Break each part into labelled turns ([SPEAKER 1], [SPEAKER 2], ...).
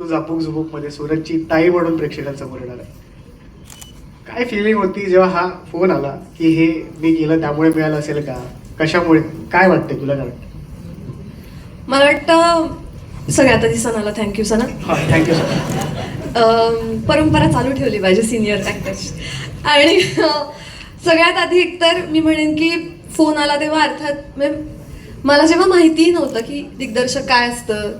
[SPEAKER 1] तू झापूक झुपूकमध्ये सूरजची ताई म्हणून प्रेक्षकांसमोर येणार आहे काय फिलिंग होती जेव्हा हा फोन आला की हे मी केलं त्यामुळे मिळालं असेल का? कशामुळे? काय वाटतंय तुला? काय वाटतं
[SPEAKER 2] मला वाटतं सगळ्यात आधी सणाला थँक्यू सना.
[SPEAKER 1] थँक्यू सर
[SPEAKER 2] परंपरा चालू ठेवली पाहिजे सिनियर ॲक्टर्स आणि सगळ्यात आधी एकतर मी म्हणेन की फोन आला तेव्हा अर्थात म्हणजे मला जेव्हा माहितीही नव्हतं की दिग्दर्शक काय असतं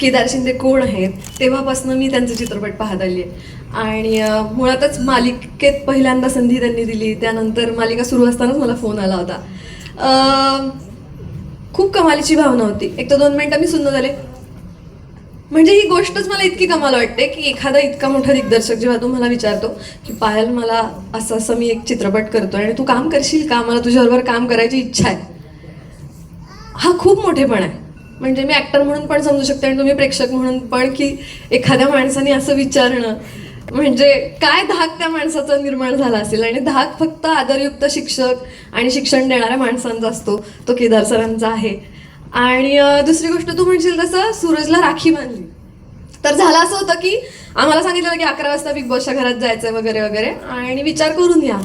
[SPEAKER 2] केदार शिंदे कोण आहेत तेव्हापासून मी त्यांचे चित्रपट पाहत आली आहे आणि मुळातच मालिकेत पहिल्यांदा संधी त्यांनी दिली त्यानंतर मालिका सुरू असतानाच मला फोन आला होता. खूप कमालीची भावना होती. एक तर दोन मिनटं मी सुन्न झाले. म्हणजे ही गोष्टच मला इतकी कमाल वाटते की एखादा इतका मोठा दिग्दर्शक जेव्हा तू मला विचारतो की पायल मला असं असं मी एक चित्रपट करतो आणि तू काम करशील का? मला तुझ्याबरोबर काम करायची इच्छा आहे. हा खूप मोठेपण आहे. म्हणजे मी ॲक्टर म्हणून पण समजू शकते आणि तुम्ही प्रेक्षक म्हणून पण की एखाद्या माणसाने असं विचारणं. म्हणजे काय धाक त्या माणसाचा निर्माण झाला असेल? आणि धाक फक्त आदरयुक्त शिक्षक आणि शिक्षण देणाऱ्या माणसांचा असतो. तो केदार सरांचा आहे. आणि दुसरी गोष्ट तू म्हणशील तसं सूरजला राखी बांधली. तर झालं असं होतं की आम्हाला सांगितलं की अकरा वाजता बिग बॉसच्या घरात जायचंय वगैरे वगैरे. आणि विचार करून या.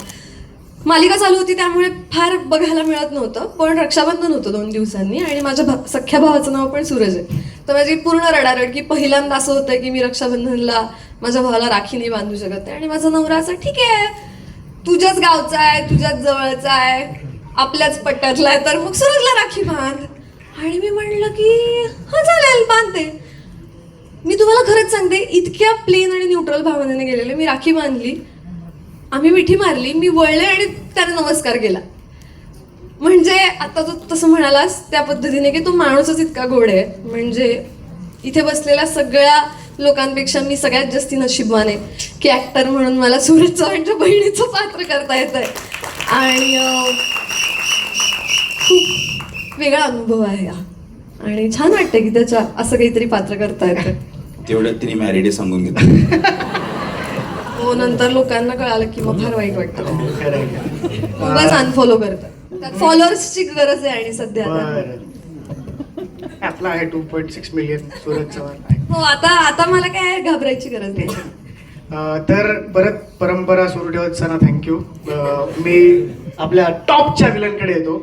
[SPEAKER 2] मालिका चालू होती त्यामुळे फार बघायला मिळत नव्हतं. पण रक्षाबंधन होतं दोन दिवसांनी आणि माझ्या भा सख्या भावाचं नाव पण सूरज आहे. तर माझी पूर्ण रडारड की पहिल्यांदा असं होतं की मी रक्षाबंधनला माझ्या भावाला राखी नाही बांधू शकत आहे आणि माझा नवरा असं ठीक आहे. तुझ्याच गावचा आहे तुझ्याच जवळचा आहे आपल्याच पट्ट्यातला आहे तर मग सूरजला राखी बांध. आणि मी म्हणलं की हा चालेल बांधते. मी तुम्हाला खरंच सांगते इतक्या प्लेन आणि न्यूट्रल भावनेने गेलेले मी राखी बांधली. आम्ही मिठी मारली मी वळले आणि त्याने नमस्कार केला. म्हणजे आता तू तसं म्हणालास त्या पद्धतीने की तो माणूसच इतका गोड आहे. म्हणजे इथे बसलेल्या सगळ्या लोकांपेक्षा मी सगळ्यात जास्ती नशीबवान आहे. की ऍक्टर म्हणून मला सूरज चव्हाणच्या बहिणीचं पात्र करता येत आहे आणि खूप वेगळा अनुभव आहे हा. आणि छान वाटतं की त्याच्या असं काहीतरी पात्र करता येतं
[SPEAKER 3] तेवढ्यात तिने मॅरिडे सांगून घेतलं.
[SPEAKER 2] हो नंतर लोकांना कळालं की मग फार वाईट वाटतं? उगाच अनफॉलो करतात. फॉलोअर्सची गरज आहे आणि सध्या
[SPEAKER 1] आपला आहे two point six million Suraj Chavan. आहे
[SPEAKER 2] हो आता आता मला काय घाबरायची गरज नाही.
[SPEAKER 1] तर परत परंपरा सुरू ठेवत सना थँक्यू मी आपल्या टॉपच्या विलनकडे येतो.